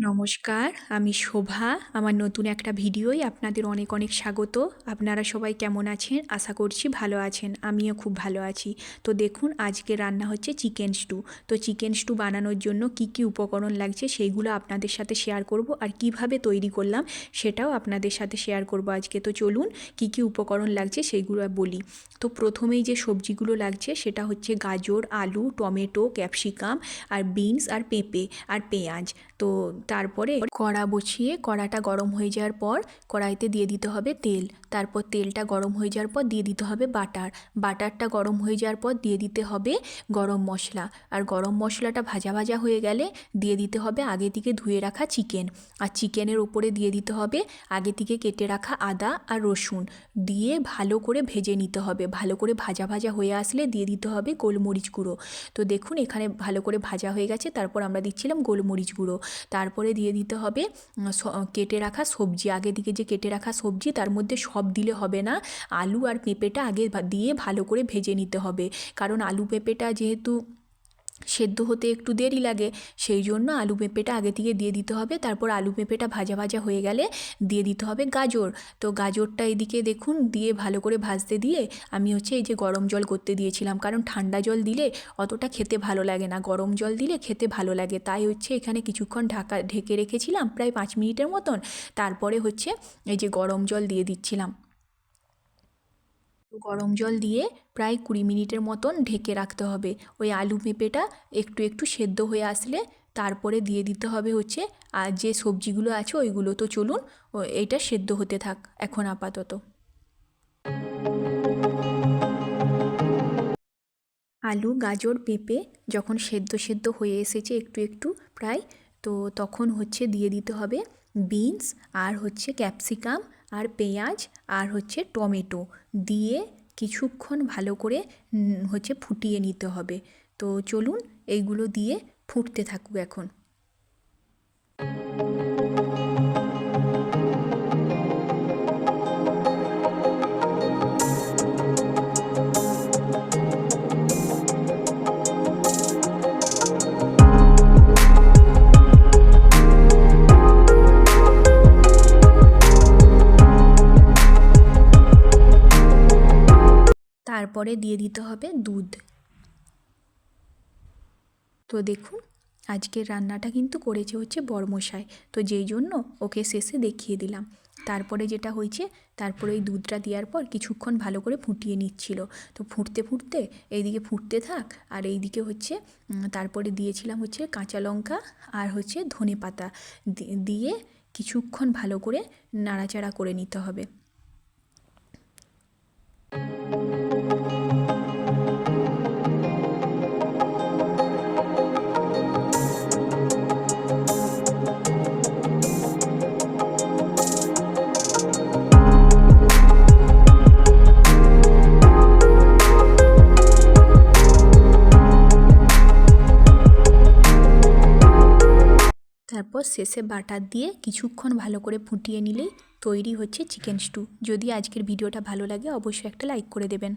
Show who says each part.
Speaker 1: নমস্কার, আমি শোভা। আমার নতুন একটা ভিডিওই আপনাদের অনেক অনেক স্বাগত। আপনারা সবাই কেমন আছেন? আশা করছি ভালো আছেন। আমিও খুব ভালো আছি। তো দেখুন, আজকে রান্না হচ্ছে চিকেন স্টু। তো চিকেন স্টু বানানোর জন্য কি কি উপকরণ লাগছে সেইগুলো আপনাদের সাথে শেয়ার করব আর কীভাবে তৈরি করলাম সেটাও আপনাদের সাথে শেয়ার করব আজকে। তো চলুন, কি কি উপকরণ লাগছে সেইগুলো বলি। তো প্রথমেই যে সবজিগুলো লাগছে সেটা হচ্ছে গাজর, আলু, টমেটো, ক্যাপসিকাম আর বিনস আর পেঁপে আর পেঁয়াজ। তো তারপরে কড়া বসিয়ে কড়াটা গরম হয়ে যাওয়ার পর কড়াইতে দিয়ে দিতে হবে তেল। তারপর তেলটা গরম হয়ে যাওয়ার পর দিয়ে দিতে হবে বাটার। বাটারটা গরম হয়ে যাওয়ার পর দিয়ে দিতে হবে গরম মশলা। আর গরম মশলাটা ভাজা ভাজা হয়ে গেলে দিয়ে দিতে হবে আগে থেকে ধুয়ে রাখা চিকেন। আর চিকেনের ওপরে দিয়ে দিতে হবে আগে থেকে কেটে রাখা আদা আর রসুন। দিয়ে ভালো করে ভেজে নিতে হবে। ভালো করে ভাজা ভাজা হয়ে আসলে দিয়ে দিতে হবে গোলমরিচ গুঁড়ো। তো দেখুন এখানে ভালো করে ভাজা হয়ে গেছে। তারপর আমরা দিচ্ছিলাম গোলমরিচ গুঁড়ো। তারপরে দিয়ে দিতে হবে। কেটে রাখা সবজি। আগে দিকে যে কেটে রাখা সবজি, তার মধ্যে সব দিলে হবে না। আলু আর পেঁপেটা আগে দিয়ে ভালো করে ভেজে নিতে হবে। কারণ আলু পেঁপেটা যেহেতু সেদ্ধ হতে একটু দেরি লাগে, সেই জন্য আলু পেঁপেটা আগে থেকে দিয়ে দিতে হবে। তারপর আলু পেঁপেটা ভাজা ভাজা হয়ে গেলে দিয়ে দিতে হবে গাজর। তো গাজরটা এদিকে দেখুন, দিয়ে ভালো করে ভাজতে দিয়ে আমি হচ্ছে এই যে গরম জল করতে দিয়েছিলাম। কারণ ঠান্ডা জল দিলে অতটা খেতে ভালো লাগে না। গরম জল দিলে খেতে ভালো লাগে। তাই হচ্ছে এখানে কিছুক্ষণ ঢাকা, ঢেকে রেখেছিলাম প্রায় পাঁচ মিনিটের মতন। তারপরে হচ্ছে এই যে গরম জল দিয়ে দিচ্ছিলাম। গরম জল দিয়ে প্রায় কুড়ি মিনিটের মতন ঢেকে রাখতে হবে। ওই আলু পেঁপেটা একটু একটু সেদ্ধ হয়ে আসলে তারপরে দিয়ে দিতে হবে হচ্ছে, আর যে সবজিগুলো আছে ওইগুলো তো চলুন এইটা সেদ্ধ হতে থাক এখন আপাতত। আলু, গাজর, পেঁপে যখন সেদ্ধ সেদ্ধ হয়ে এসেছে একটু একটু প্রায়, তো তখন হচ্ছে দিয়ে দিতে হবে। বিনস, আর হচ্ছে ক্যাপসিকাম, আর পেঁয়াজ, আর হচ্ছে টমেটো। দিয়ে কিছুক্ষণ ভালো করে হচ্ছে ফুটিয়ে নিতে হবে। তো চলুন, এইগুলো দিয়ে ফুটতে থাকুক এখন। তারপরে দিয়ে দিতে হবে দুধ। তো দেখুন, আজকের রান্নাটা কিন্তু করেছে হচ্ছে বর্মশাই। তো যেই জন্য ওকে শেষে দেখিয়ে দিলাম। তারপরে যেটা হয়েছে, তারপরে এই দুধটা দেওয়ার পর কিছুক্ষণ ভালো করে ফুটিয়ে নিচ্ছিল। তো ফুটতে ফুটতে এইদিকে ফুটতে থাক, আর এইদিকে হচ্ছে তারপরে দিয়েছিলাম হচ্ছে কাঁচা লঙ্কা আর হচ্ছে ধনে পাতা দিয়ে কিছুক্ষণ ভালো করে নাড়াচাড়া করে নিতে হবে। তারপর শেষে বাটার দিয়ে কিছুক্ষণ ভালো করে ফুটিয়ে নিলেই তৈরি হচ্ছে চিকেন স্টু। যদি আজকের ভিডিওটা ভালো লাগে, অবশ্যই একটা লাইক করে দেবেন।